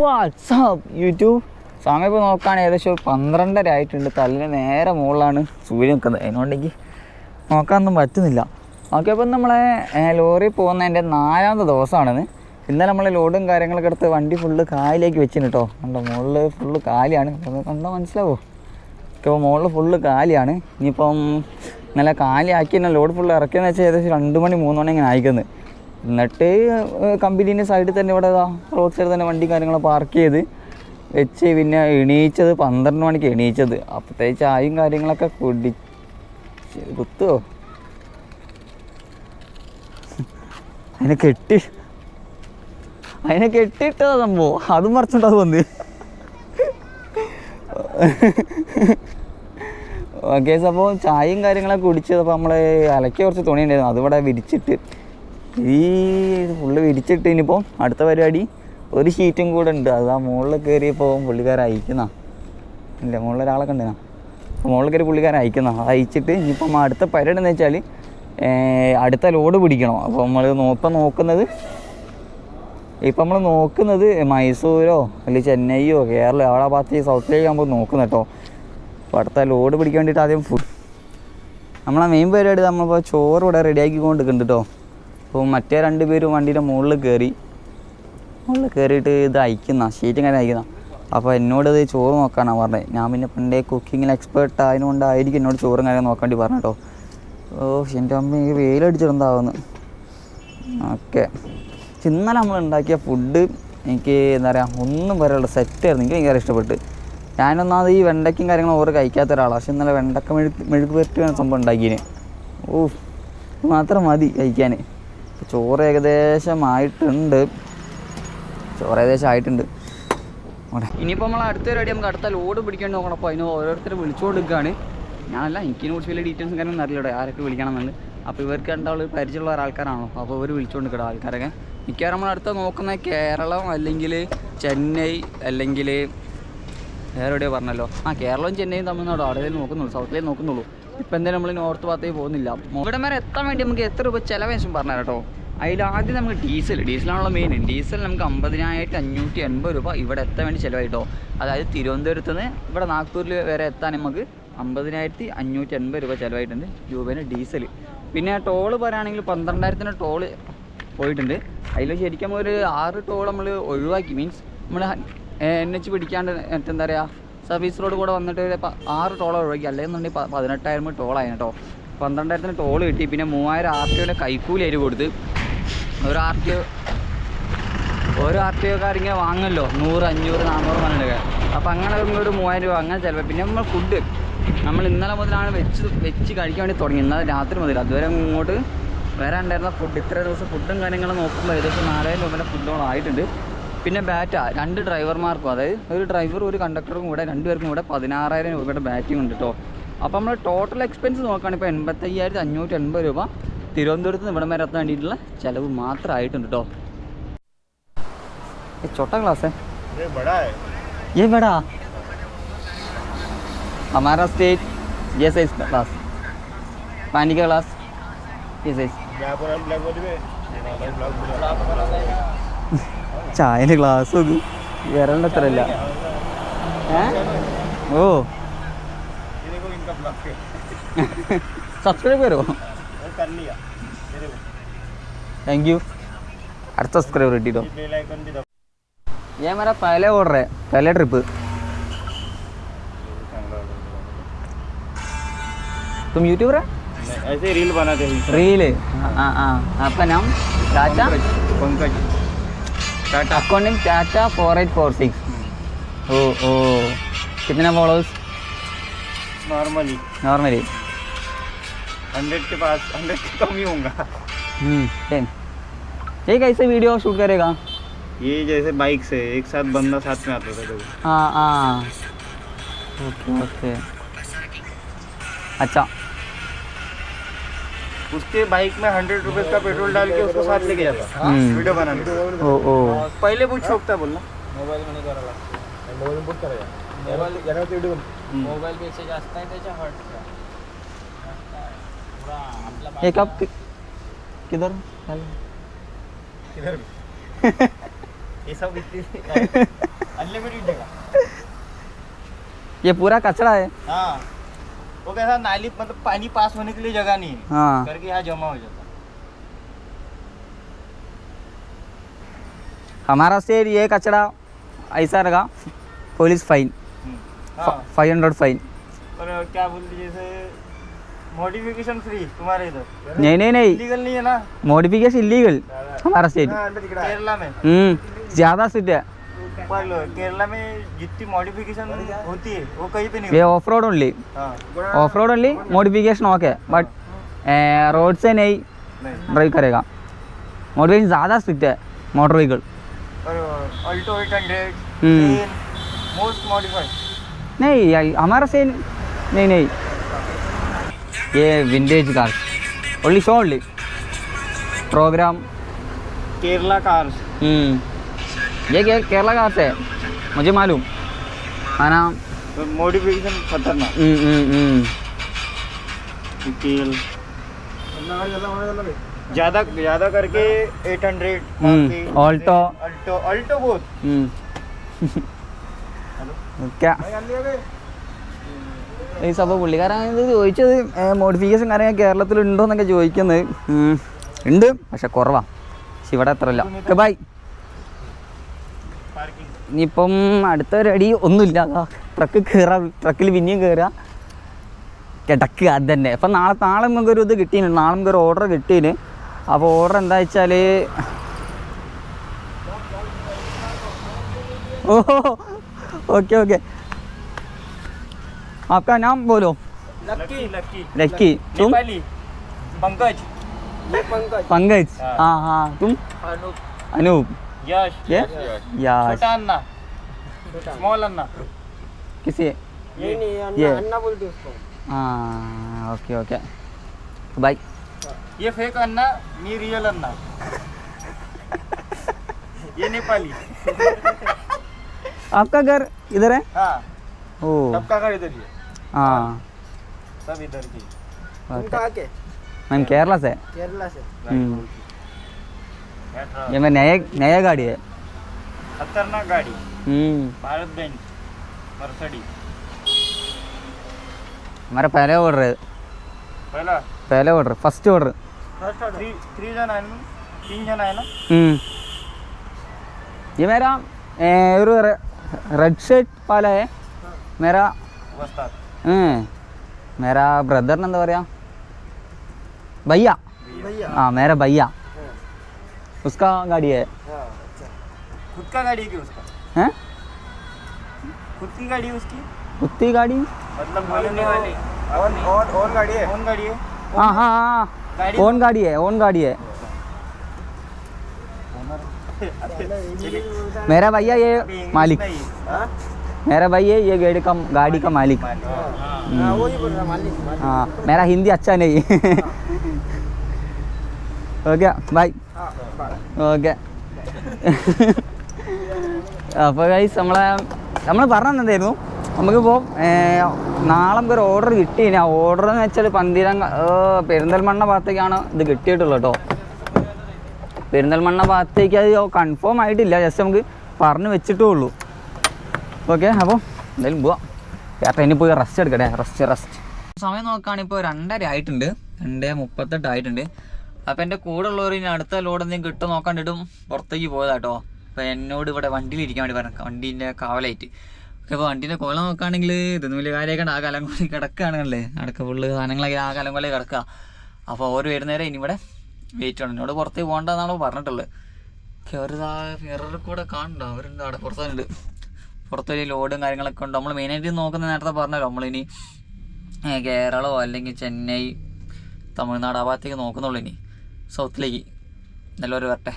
WhatsApp YouTube സമയം ഇപ്പോൾ നോക്കുകയാണെങ്കിൽ ഏകദേശം ഒരു പന്ത്രണ്ടര ആയിട്ടുണ്ട്. തല്ലിന് നേരെ മുകളിലാണ് സൂര്യൻ നിൽക്കുന്നത്. അതിനോണ്ടെങ്കിൽ നോക്കാനൊന്നും പറ്റുന്നില്ല. ഓക്കെ അപ്പം നമ്മളെ ലോറി പോകുന്നതിന്റെ നാലാമത്തെ ദിവസമാണിത് ഇന്നലെ നമ്മൾ ലോഡും കാര്യങ്ങളൊക്കെ എടുത്ത് വണ്ടി ഫുള്ള് കാലിലേക്ക് വെച്ചിന് കേട്ടോ കണ്ടോ മുകളിൽ ഫുള്ള് കാലിയാണ്. അപ്പോൾ കണ്ടോ മനസ്സിലാവോ? ഇപ്പോൾ മുകളിൽ ഫുള്ള് കാലിയാണ്. ഇനിയിപ്പം ഇന്നലെ കാലിയാക്കി തന്നെ ലോഡ് ഫുള്ള് ഇറക്കിയെന്ന് വെച്ചാൽ ഏകദേശം രണ്ട് മണി മൂന്ന് മണി ഇങ്ങനെ അയക്കുന്നത് എന്നിട്ട് കമ്പനീന്റെ സൈഡിൽ തന്നെ ഇവിടെ റോഡ് സൈഡിൽ തന്നെ വണ്ടി കാര്യങ്ങൾ പാർക്ക് ചെയ്ത് വെച്ച് പിന്നെ എണീച്ചത് പന്ത്രണ്ട് മണിക്ക് എണീച്ചത്. അപ്പോഴത്തേക്ക് ചായയും കാര്യങ്ങളൊക്കെ കുടി കുത്തുവോ അതിനെ കെട്ടി അതിനെ കെട്ടിയിട്ടതാ സംഭവം. അതും മറിച്ചോണ്ട് അത് വന്ന്. ഓക്കെ അപ്പോൾ ചായയും കാര്യങ്ങളൊക്കെ കുടിച്ചത് അപ്പോൾ നമ്മൾ അലക്കി കുറച്ച് തുണി ഉണ്ടായിരുന്നു അതിവിടെ വിരിച്ചിട്ട് ഈ ഫുള്ള് വിരിച്ചിട്ട് ഇനിയിപ്പോൾ അടുത്ത പരിപാടി ഒരു ഷീറ്റും കൂടെ ഉണ്ട്. അത് ആ മുകളിൽ കയറിയപ്പോൾ പുള്ളിക്കാരൻ അയക്കുന്ന. ഇല്ല മുകളിൽ ഒരാളൊക്കെ ഉണ്ടെന്നാ അപ്പോൾ മുകളിൽ കയറി പുള്ളിക്കാരൻ അയക്കുന്ന. അത് അയച്ചിട്ട് ഇനിയിപ്പം അടുത്ത പരിപാടി എന്ന് വെച്ചാൽ അടുത്ത ലോഡ് പിടിക്കണം. അപ്പോൾ നമ്മൾ ഇപ്പം നോക്കുന്നത് ഇപ്പം നമ്മൾ നോക്കുന്നത് മൈസൂരോ അല്ലെങ്കിൽ ചെന്നൈയോ കേരളോ അവിടെ ഭാഗത്ത് സൗത്തിലേക്ക് ആകുമ്പോൾ നോക്കുന്നത് കേട്ടോ. അപ്പോൾ അടുത്ത ലോഡ് പിടിക്കാൻ വേണ്ടിയിട്ട് ആദ്യം ഫുഡ് നമ്മളെ മെയിൻ പരിപാടി നമ്മളിപ്പോൾ ചോറ് ഇവിടെ റെഡിയാക്കി കൊണ്ടിരിക്കുന്നുണ്ട് കേട്ടോ. അപ്പോൾ മറ്റേ രണ്ട് പേരും വണ്ടീന്റെ മുകളിൽ കയറി മുകളിൽ കയറിയിട്ട് ഇത് അയക്കുന്ന ഷീറ്റും കാര്യം അയക്കുന്ന. അപ്പോൾ എന്നോട് ഇത് ചോറ് നോക്കാനാണ് പറഞ്ഞത് ഞാൻ പിന്നെ പണ്ടേ കുക്കിങ്ങിൽ എക്സ്പേർട്ട് ആയതുകൊണ്ടായിരിക്കും എന്നോട് ചോറും കാര്യം നോക്കേണ്ടി പറഞ്ഞു കേട്ടോ. ഓ എന്റെ അമ്മ ഈ വെയിലടിച്ചിട്ടുണ്ടാവുന്നു ഓക്കെ ഇന്നലെ നമ്മൾ ഉണ്ടാക്കിയ ഫുഡ് എനിക്ക് എന്താ പറയുക ഒന്നും പറയാനുള്ള സെറ്റായിരുന്നു എനിക്ക് ഭയങ്കര ഇഷ്ടപ്പെട്ട്. ഞാനൊന്നാമത് ഈ വെണ്ടയ്ക്കും കാര്യങ്ങളും ഓർ കഴിക്കാത്ത ഒരാളാണ് പക്ഷെ ഇന്നലെ വെണ്ടക്ക മെഴുക്ക് മെഴുക്ക് പറ്റുന്ന സംഭവം ഉണ്ടാക്കിയതിന് ഓ മാത്രം മതി കഴിക്കാൻ. ചോറ് ഏകദേശം ആയിട്ടുണ്ട് ചോറ് ഏകദേശം ആയിട്ടുണ്ട് ഇനിയിപ്പോൾ നമ്മൾ അടുത്ത പരിപാടി നമുക്ക് അടുത്ത ലോഡ് പിടിക്കാൻ നോക്കണം. അപ്പോൾ അതിന് ഓരോരുത്തർ വിളിച്ചുകൊടുക്കുകയാണ് ഞാനല്ല എനിക്കിനെ കുറിച്ച് വലിയ ഡീറ്റെയിൽസും കാര്യമൊന്നും അറിയില്ല ആരൊക്കെ വിളിക്കണമെന്നുണ്ട്. അപ്പോൾ ഇവർക്ക് എന്താ രണ്ടാൾ പരിചയമുള്ള ഒരാൾക്കാരാണോ? അപ്പോൾ ഇവർ വിളിച്ചുകൊണ്ട് കിട്ടും ആൾക്കാരൊക്കെ. മിക്കവാറും നമ്മൾ അടുത്ത നോക്കുന്നത് കേരളം അല്ലെങ്കിൽ ചെന്നൈ അല്ലെങ്കിൽ വേറെ എവിടെയോ പറഞ്ഞല്ലോ. ആ കേരളവും ചെന്നൈയും തമിഴ്നാടും അവിടെ നോക്കുന്നുള്ളൂ. സൗത്തിലേ നോക്കുന്നുള്ളൂ. ഇപ്പം എന്തായാലും നമ്മൾ നോർത്ത് ഭാഗത്തേക്ക് പോകുന്നില്ല. ഇവിടെ വരെ എത്താൻ വേണ്ടി നമുക്ക് എത്ര രൂപ ചിലവേശം പറഞ്ഞു കേട്ടോ. അതിൽ ആദ്യം നമുക്ക് ഡീസൽ ഡീസലാണല്ലോ മെയിൻ ഡീസൽ നമുക്ക് അമ്പതിനായിരത്തി അഞ്ഞൂറ്റി എൺപത് രൂപ ഇവിടെ എത്താൻ വേണ്ടി ചിലവായിട്ടോ അതായത് തിരുവനന്തപുരത്ത് നിന്ന് ഇവിടെ നാഗ്പൂരിൽ വരെ എത്താൻ നമുക്ക് അമ്പതിനായിരത്തി അഞ്ഞൂറ്റി എൺപത് രൂപ ചിലവായിട്ടുണ്ട് രൂപേന ഡീസൽ പിന്നെ ടോൾ പറയുകയാണെങ്കിൽ പന്ത്രണ്ടായിരത്തിന്റെ ടോൾ പോയിട്ടുണ്ട്. അതിൽ ശരിക്കും ഒരു ആറ് ടോൾ നമ്മൾ ഒഴിവാക്കി. മീൻസ് നമ്മൾ എൻ എച്ച് പിടിക്കാണ്ട് എന്താ പറയുക സർവീസ് റോഡ് കൂടെ വന്നിട്ട് ആറ് ടോൾ ഒഴിവാക്കി അല്ലെന്നുണ്ടെങ്കിൽ പതിനെട്ടായിരം ടോളായി കേട്ടോ. പന്ത്രണ്ടായിരത്തിന് ടോൾ കിട്ടി. പിന്നെ മൂവായിരം ആർ ടി ഒയുടെ കൈക്കൂലി അതിൽ കൊടുത്ത്. ഒരു ആർ ടി ഒ ഓരോ ആർ ടി ഒക്കാരിങ്ങനെ വാങ്ങുമല്ലോ. നൂറ് അഞ്ഞൂറ് നാന്നൂറ് പറഞ്ഞിട്ടൊക്കെ. അപ്പോൾ അങ്ങനെ ഒരു മൂവായിരം രൂപ അങ്ങനെ ചിലവ്. പിന്നെ നമ്മൾ ഫുഡ് നമ്മൾ ഇന്നലെ മുതലാണ് വെച്ച് വെച്ച് കഴിക്കാൻ വേണ്ടി തുടങ്ങി. ഇന്നലെ രാത്രി മുതൽ. അതുവരെ ഇങ്ങോട്ട് വരാനുണ്ടായിരുന്ന ഫുഡ് ഇത്ര ദിവസം ഫുഡും കാര്യങ്ങളും നോക്കുമ്പോൾ ഏകദേശം നാലായിരം രൂപയുടെ ഫുഡുകളായിട്ടുണ്ട് പിന്നെ ബാറ്റ രണ്ട് ഡ്രൈവർമാർക്കും അതായത് ഒരു ഡ്രൈവറും ഒരു കണ്ടക്ടറും കൂടെ രണ്ടുപേർക്കും കൂടെ പതിനാറായിരം രൂപയുടെ ബാറ്റിംഗ് ഉണ്ട് കേട്ടോ അപ്പോൾ നമ്മൾ ടോട്ടൽ എക്സ്പെൻസ് നോക്കുകയാണെങ്കിൽ ഇപ്പോൾ എൺപത്തയ്യായിരത്തി അഞ്ഞൂറ്റി എൺപത് രൂപ തിരുവനന്തപുരത്ത് നിന്ന് ഇവിടം വരെ എത്താൻ വേണ്ടിയിട്ടുള്ള ചിലവ് മാത്രമായിട്ടുണ്ട് കേട്ടോ ये छोटा ग्लास है ये बड़ा है ये बड़ा हमारा स्टेट ये साइज ग्लास पानी का ग्लास ये साइज ചായൻ്റെ ഗ്ലാസ് നോക്ക് വിരലിൻ്റെ അത്ര ഇല്ല ഏ ഓ ये देखो इनका ब्लॉक है സബ്സ്ക്രൈബ് करो वो कर लिया ये देखो थैंक यू അടുത്ത സബ്സ്ക്രൈബർ കിട്ടിട്ടോ ये बेल आइकन भी दबा ये मेरा पहले ऑर्डर है पहले ट्रिप तुम यूट्यूबर है ऐसे रील बनाते हैं रील हाँ हाँ हाँ आपका नाम Tata Pankaj Tata accounting Tata four eight four six O O कितने फॉलोअर्स नॉर्मली नॉर्मली हंड्रेड के पास हंड्रेड के कम ही होगा टेन ठीक है इससे वीडियो शूट करेगा? ये जैसे बाइक से एक साथ बंदा साथ में आता था तो। हाँ हाँ। ओके ओके अच्छा उसके बाइक में हंड्रेड रुपीज़ का पेट्रोल डाल के उसको साथ लेके जाता। हम्म। वीडियो बनाने ओ ओ। पहले बहुत शौक था बोलना। मोबाईल मध्ये करायला मोबाईल बुक करायला मोबाईल याच्यावरती व्हिडिओ मोबाईल पेक्षा जास्त आहे त्याच्या हॉट आपला ये कब कि- किधर? ये सब अनलिमिटेड जगह। ये पूरा कचरा है। हाँ। वो कैसा नाली मतलब पानी पास होने के लिए जगह नहीं है। हाँ। करके यहाँ जमा हो जाता। हमारा स्टेट ये कचरा ऐसा रहा police fine five hundred fine और क्या बोलते जैसे मॉडिफिकेशन फ्री तुम्हारे इधर? नहीं नहीं नहीं। लीगल नहीं है ना? मॉडिफिकेशन इलीगल हमारा स्टेट केरला में हम्म ज़्यादा स्ट्रिक्ट है पर केरला में जितनी मॉडिफिकेशन होती है वो कहीं पे नहीं ये ऑफ रोड ओनली होती। हाँ off road only modification okay but road से नहीं नहीं ड्राइव करेगा मॉडिफिकेशन ज़्यादा स्ट्रिक्ट है मोटर व्हीकल और Alto eight hundred hmm. Most modified नहीं ये- हमारा से नहीं नहीं ये vintage car only show only program Kerala cars hmm ये के, केरला कार से है मुझे मालूम है ना मॉडिफिकेशन खतरनाक हम्म, हम्म, हम्म। तेल ज्यादा ज्यादा करके 800 हम्म, Alto। अल्टो अल्टो बहुत ഉം. ഓക്കെ ഈ സംഭവം പുള്ളിക്കാരൻ ഇത് ചോദിച്ചത് മോഡിഫിക്കേഷൻ കാര്യങ്ങൾ കേരളത്തിലുണ്ടോ എന്നൊക്കെ ചോദിക്കുന്നത് ഉം. ഉണ്ട് പക്ഷെ കുറവാ പക്ഷെ ഇവിടെ അത്ര ഇല്ല ഓക്കെ ബൈ पार्किंग ഇനിയിപ്പം അടുത്ത ഒരു അടി ഒന്നുമില്ല അതാ ട്രക്ക് കയറാ ട്രക്കിൽ പിന്നെയും കയറുക കിടക്കുക അത് തന്നെ അപ്പം നാളെ നാളെ നമുക്കൊരു ഇത് കിട്ടീന് നാളെ നമുക്കൊരു ഓർഡർ കിട്ടീന് അപ്പോൾ ഓർഡർ എന്താ വെച്ചാൽ ഓഹോ ഓക്കെ ഓക്കെ आपका नाम बोलो लकी लकी लक्की तुम नेपाली पंकज ये पंकज पंकज हाँ। हाँ हाँ तुम अनूप अनूप यश ये यार छोटा अन्ना। स्मॉल अन्ना। किसी? ये नहीं ये। अन्ना अन्ना बोलते उसको। हाँ ओके ओके। बाय ये फेक अन्ना मी रियल अन्ना। ये नेपाली। आपका घर इधर है? हाँ। ओ। सबका घर इधर ही है। हाँ। सब इधर की? मैम केरला से। केरला से। हम्म। ये मैं नया नया गाड़ी है खतरनाक गाड़ी हम्म भारत बेंच मर्सडी हमारा पहले ऑर्डर है पहिला पहले order first order three three जण आहे ना तीन जण आहे ना हम्म ये मेरा ए, ഒരു रेड शर्ट वाला है मेरा वस्तात हम्म, मेरा ब्रदर എന്താ പറയാ भैया भैया हाँ मेरा भैया उसका गाड़ी है। हाँ, अच्छा। खुद का गाड़ी है उसका? हैं? खुद की गाड़ी उसकी? खुद की गाड़ी? मतलब वाली तो और और और गाड़ी है? ओन गाड़ी है। हाँ, हाँ, ओन गाड़ी है ओन गाड़ी है। मेरा भैया ये मालिक। मेरा भाई है? ये गाड़ी का गाड़ी का मालिक। हम्म। हाँ मेरा हिंदी अच्छा नहीं हो। गया भाई ഓക്കെ. അപ്പോൾ ഗൈസ് നമ്മളെ നമ്മൾ പറഞ്ഞെന്തായിരുന്നു നമുക്കിപ്പോൾ നാളെ നമുക്കൊരു ഓർഡർ കിട്ടി ആ ഓർഡർ എന്ന് വെച്ചാൽ പന്തീരം പെരിന്തൽമണ്ണ ഭാഗത്തേക്കാണ് ഇത് കിട്ടിയിട്ടുള്ളത് കേട്ടോ. പെരിന്തൽമണ്ണ ഭാഗത്തേക്ക് അത് കൺഫേം ആയിട്ടില്ല. ജസ്റ്റ് നമുക്ക് പറഞ്ഞു വെച്ചിട്ടേ ഉള്ളൂ. ഓക്കെ അപ്പോൾ എന്തായാലും പോവാം. ചേട്ടാ ഇനി പോയി റെസ്റ്റ് എടുക്കട്ടെ. റെസ്റ്റ് റെസ്റ്റ് സമയം നോക്കുകയാണെങ്കിൽ ഇപ്പോൾ രണ്ടര ആയിട്ടുണ്ട്. രണ്ട് മുപ്പത്തെട്ട് ആയിട്ടുണ്ട്. അപ്പോൾ എന്റെ കൂടെ ഉള്ളവർ ഇനി അടുത്ത ലോഡ് എന്തെങ്കിലും കിട്ടും നോക്കാണ്ടിട്ടും പുറത്തേക്ക് പോയതാട്ടോ. അപ്പോൾ എന്നോട് ഇവിടെ വണ്ടിയിൽ ഇരിക്കാൻ വേണ്ടി പറഞ്ഞു. വണ്ടീന്റെ കാവലായിട്ട്. അപ്പൊ വണ്ടീന്റെ കൊല നോക്കുകയാണെങ്കിൽ ഇതൊന്നും വലിയ കാര്യമായിട്ട് ആ കാലം കൊല്ലി കിടക്കുകയാണല്ലേ അടക്ക ഫുള്ള് സാധനങ്ങളൊക്കെ ആ കാലം കൊല്ലി കിടക്കുക അപ്പോൾ അവർ വരുന്നേരം ഇനി ഇവിടെ വെയിറ്റ് ആണ് എന്നോട് പുറത്തേക്ക് പോകണ്ടെന്നാണോ പറഞ്ഞിട്ടുള്ളത് അവർ മിററിൽ കൂടെ കാണണ്ട അവരുണ്ട് അവിടെ പുറത്തുണ്ട് പുറത്തൊരു ലോഡും കാര്യങ്ങളൊക്കെ ഉണ്ട്. നമ്മൾ മെയിനായിട്ട് നോക്കുന്ന നേരത്തെ പറഞ്ഞല്ലോ. നമ്മളിനി കേരളോ കേരളമോ അല്ലെങ്കിൽ ചെന്നൈ തമിഴ്നാട് ആ ഭാഗത്തേക്ക് നോക്കുന്നുള്ളൂ ഇനി. സൗത്തിലേക്ക്. നല്ലൊരു വരട്ടെ.